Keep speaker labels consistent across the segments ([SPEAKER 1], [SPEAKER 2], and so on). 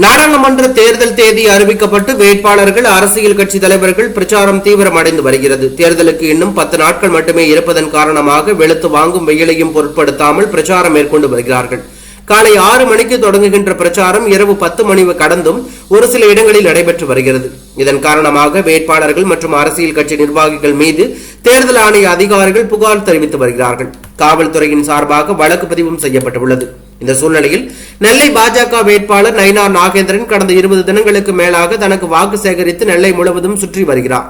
[SPEAKER 1] நாடாளுமன்ற தேர்தல் தேதி அறிவிக்கப்பட்டு வேட்பாளர்கள் அரசியல் கட்சி தலைவர்கள் பிரச்சாரம் தீவிரமடைந்து வருகிறது. தேர்தலுக்கு இன்னும் பத்து நாட்கள் மட்டுமே இருப்பதன் காரணமாக வெளுத்து வாங்கும் வெயிலையும் பொருட்படுத்தாமல் பிரச்சாரம் மேற்கொண்டு வருகிறார்கள். காலை ஆறு மணிக்கு தொடங்குகின்ற பிரச்சாரம் இரவு பத்து மணி கடந்தும் ஒரு சில இடங்களில் நடைபெற்று வருகிறது. இதன் காரணமாக வேட்பாளர்கள் மற்றும் அரசியல் கட்சி நிர்வாகிகள் மீது தேர்தல் ஆணைய அதிகாரிகள் புகார் தெரிவித்து வருகிறார்கள். காவல்துறையின் சார்பாக வழக்கு பதிவும் செய்யப்பட்டுள்ளது. இந்த சூழ்நிலையில் நெல்லை பாஜக வேட்பாளர் நயினார் நாகேந்திரன் கடந்த இருபது தினங்களுக்கு மேலாக தனக்கு வாக்கு சேகரித்து நெல்லை முழுவதும் சுற்றி வருகிறார்.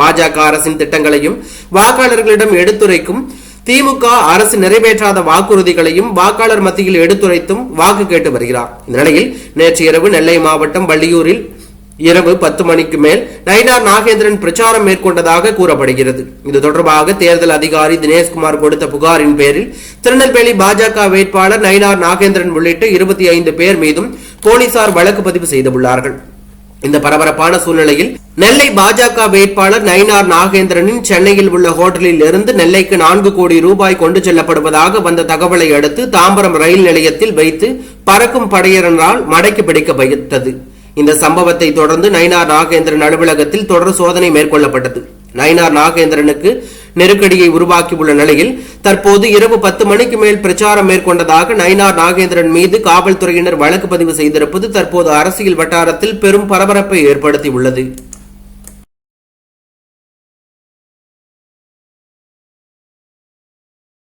[SPEAKER 1] பாஜக அரசின் திட்டங்களையும் வாக்காளர்களிடம் எடுத்துரைக்கும் திமுக அரசு நிறைவேற்றாத வாக்குறுதிகளையும் வாக்காளர் மத்தியில் எடுத்துரைத்தும் வாக்கு கேட்டு வருகிறார். இந்த நிலையில் நேற்று இரவு நெல்லை மாவட்டம் வள்ளியூரில் இரவு பத்து மணிக்கு மேல் நயினார் நாகேந்திரன் பிரச்சாரம் மேற்கொண்டதாக கூறப்படுகிறது. இது தொடர்பாக தேர்தல் அதிகாரி தினேஷ்குமார் கொடுத்த புகாரின் பேரில் திருநெல்வேலி பாஜக வேட்பாளர் நயினார் நாகேந்திரன் உள்ளிட்ட இருபத்தி ஐந்து பேர் மீதும் போலீசார் வழக்கு பதிவு செய்துள்ளார்கள். இந்த பரபரப்பான சூழ்நிலையில் நெல்லை பாஜக வேட்பாளர் நயினார் நாகேந்திரனின் சென்னையில் உள்ள ஹோட்டலில் இருந்து நெல்லைக்கு நான்கு கோடி ரூபாய் கொண்டு செல்லப்படுவதாக வந்த தகவலை அடுத்து தாம்பரம் ரயில் நிலையத்தில் வைத்து பறக்கும் படையினரால் மடக்கி பிடிக்க வைத்தது. இந்த சம்பவத்தை தொடர்ந்து நயினார் நாகேந்திரன் அலுவலகத்தில் தொடர் சோதனை மேற்கொள்ளப்பட்டது. நயினார் நாகேந்திரனுக்கு நெருக்கடியை உருவாக்கியுள்ள நிலையில் தற்போது இரவு பத்து மணிக்கு மேல் பிரச்சாரம் மேற்கொண்டதாக நயினார் நாகேந்திரன் மீது காவல்துறையினர் வழக்கு பதிவு செய்திருப்பது தற்போது அரசியல் வட்டாரத்தில் பெரும் பரபரப்பை ஏற்படுத்தியுள்ளது.